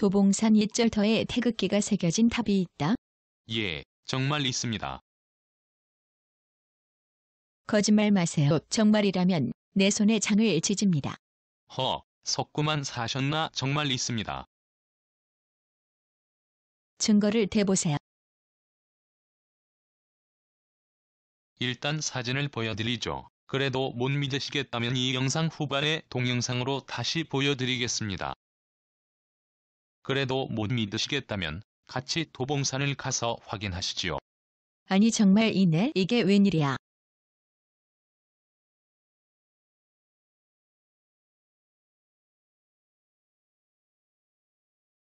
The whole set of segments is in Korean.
도봉산 이절터에 태극기가 새겨진 탑이 있다. 예, 정말 있습니다. 거짓말 마세요. 정말이라면 내 손에 장을 지집니다. 허, 석구만 사셨나 정말 있습니다. 증거를 대보세요. 일단 사진을 보여드리죠. 그래도 못 믿으시겠다면 이 영상 후반에 동영상으로 다시 보여드리겠습니다. 그래도 못 믿으시겠다면 같이 도봉산을 가서 확인하시지요. 아니 정말 이네 이게 웬일이야.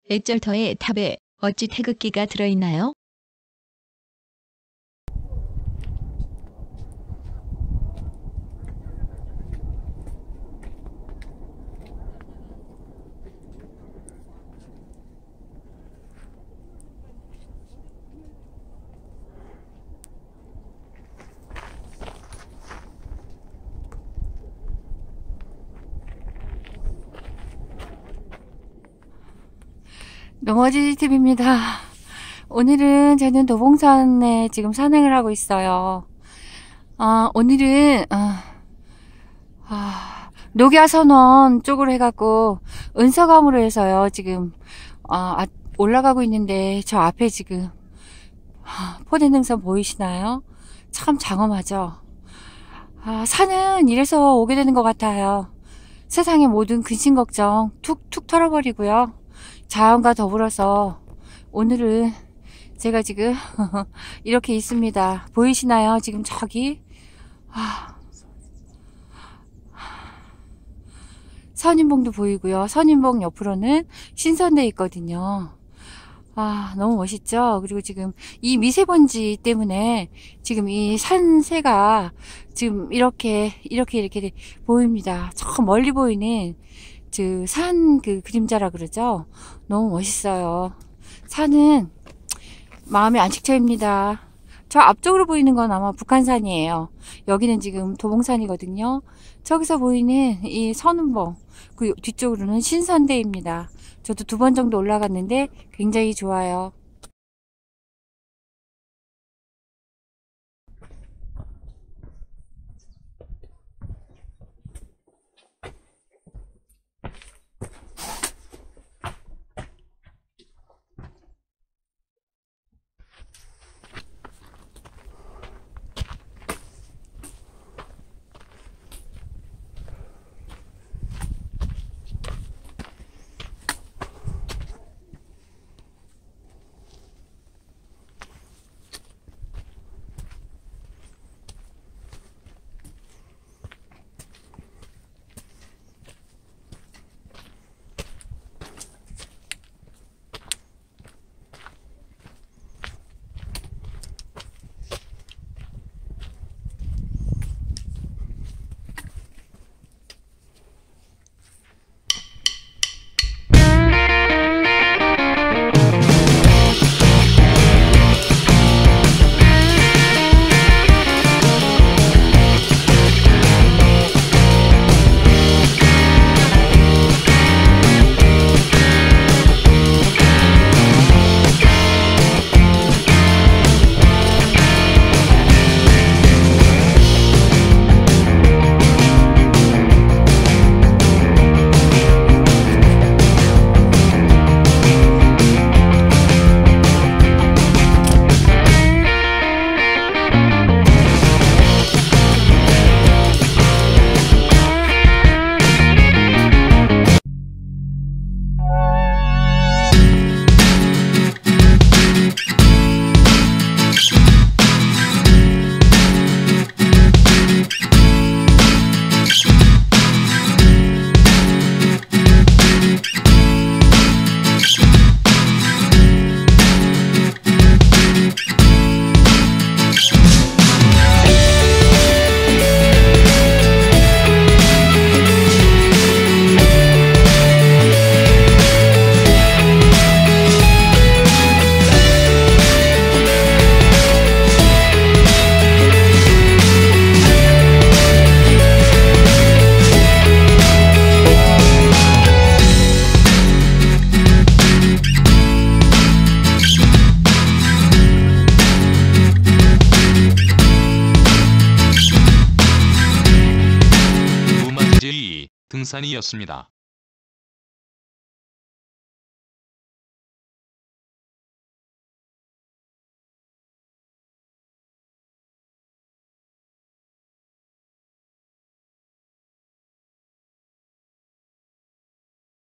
액절터의 탑에 어찌 태극기가 들어있나요? 농어지 TV입니다. 오늘은 저는 도봉산에 지금 산행을 하고 있어요. 아, 오늘은, 아, 아, 녹야선원 쪽으로 해갖고, 은서감으로 해서요, 지금, 아, 올라가고 있는데, 저 앞에 지금, 아, 포대능선 보이시나요? 참 장엄하죠? 아, 산은 이래서 오게 되는 것 같아요. 세상의 모든 근심 걱정 툭툭 털어버리고요. 자연과 더불어서 오늘은 제가 지금 이렇게 있습니다. 보이시나요? 지금 저기 아, 선인봉도 보이고요. 선인봉 옆으로는 신선대 있거든요. 아, 너무 멋있죠? 그리고 지금 이 미세먼지 때문에 지금 이 산새가 지금 이렇게, 이렇게, 이렇게 보입니다. 저 멀리 보이는 그산그 그 그림자라 그러죠. 너무 멋있어요. 산은 마음의 안식처입니다. 저 앞쪽으로 보이는 건 아마 북한산이에요. 여기는 지금 도봉산이거든요. 저기서 보이는 이 선운봉, 그 뒤쪽으로는 신산대입니다. 저도 두 번 정도 올라갔는데 굉장히 좋아요. 등산이었습니다.